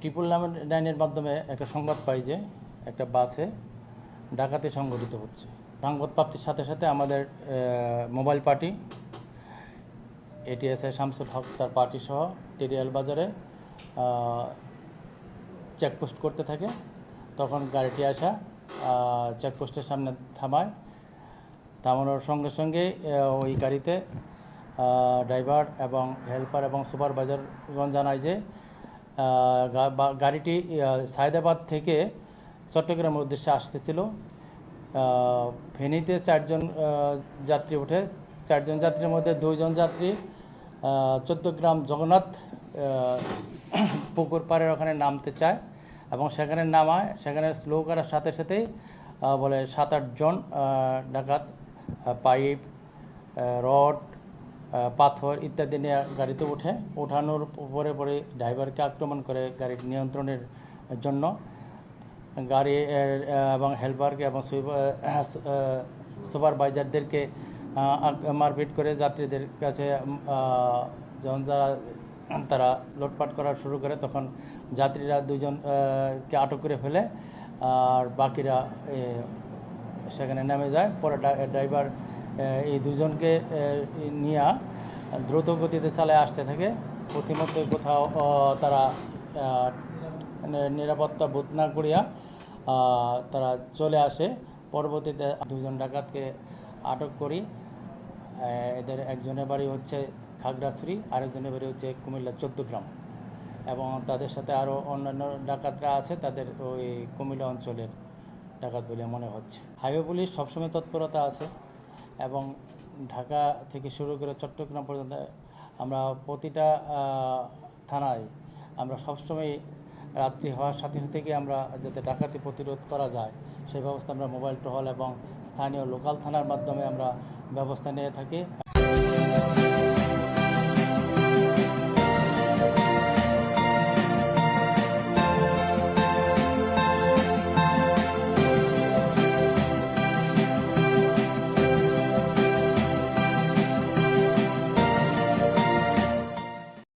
Triple নাইনের মাধ্যমে একটা সংবাদ পাই যে একটা বাসে ডাকাতি সংঘটিত হচ্ছে। সংবাদ প্রাপ্তির সাথে সাথে আমাদের মোবাইল পার্টি এটিএসএ শামসুল হক তার পার্টি সহ টেরিয়াল বাজারে চেকপোস্ট করতে থাকে। তখন গাড়িটি আসা চেকপোস্টের সামনে থামায়। থামানোর সঙ্গে সঙ্গে ওই গাড়িতে ড্রাইভার এবং হেল্পার এবং সুপারভাইজারগণ জানায় যে গাড়িটি সায়দাবাদ থেকে চট্টগ্রামের উদ্দেশ্যে আসতেছিল। ফেনীতে চারজন যাত্রী ওঠে। চারজন যাত্রীর মধ্যে দুইজন যাত্রী চোদ্দগ্রাম জগন্নাথ পুকুর পাড়ের ওখানে নামতে চায় এবং সেখানে নামায়। সেখানে স্লো করার সাথে সাথেই বলে সাত আটজন ডাকাত পাইপ রড পাথর ইত্যাদি নিয়ে গাড়িতে ওঠে ওঠানোর পরে পরে ড্রাইভারকে আক্রমণ করে গাড়ির নিয়ন্ত্রণের জন্য। গাড়ি এবং হেল্পারকে এবং সুপারভাইজারদেরকে মারপিট করে যাত্রীদের কাছে যখন যারা, তারা লোটপাট করা শুরু করে, তখন যাত্রীরা দুজনকে আটক করে ফেলে। আর বাকিরা সেখানে নেমে যায়। পরে ড্রা- ড্রাইভার এই দুজনকে নিয়ে দ্রুত গতিতে চালায় আসতে থাকে। প্রতিমধ্যে কোথাও তারা নিরাপত্তা বোধ না করিয়া তারা চলে আসে। পরবর্তীতে দুজন ডাকাতকে আটক করি। এদের একজনের বাড়ি হচ্ছে খাগড়াছড়ি, আরেকজনের বাড়ি হচ্ছে কুমিল্লা চোদ্দগ্রাম এবং তাদের সাথে আরও অন্যান্য ডাকাতরা আছে, তাদের ওই কুমিল্লা অঞ্চলের ডাকাত বলে মনে হচ্ছে। হাইওয়ে পুলিশ সবসময় তৎপরতা আছে। এবং ঢাকা থেকে শুরু করে চট্টগ্রাম পর্যন্ত আমরা প্রতিটা থানায় আমরা সবসময় রাত্রি হওয়ার সাথে সাথে আমরা যাতে ডাকাতি প্রতিরোধ করা যায়, সেই ব্যবস্থা আমরা মোবাইল টহল এবং স্থানীয় লোকাল থানার মাধ্যমে আমরা ব্যবস্থা নিয়ে থাকি।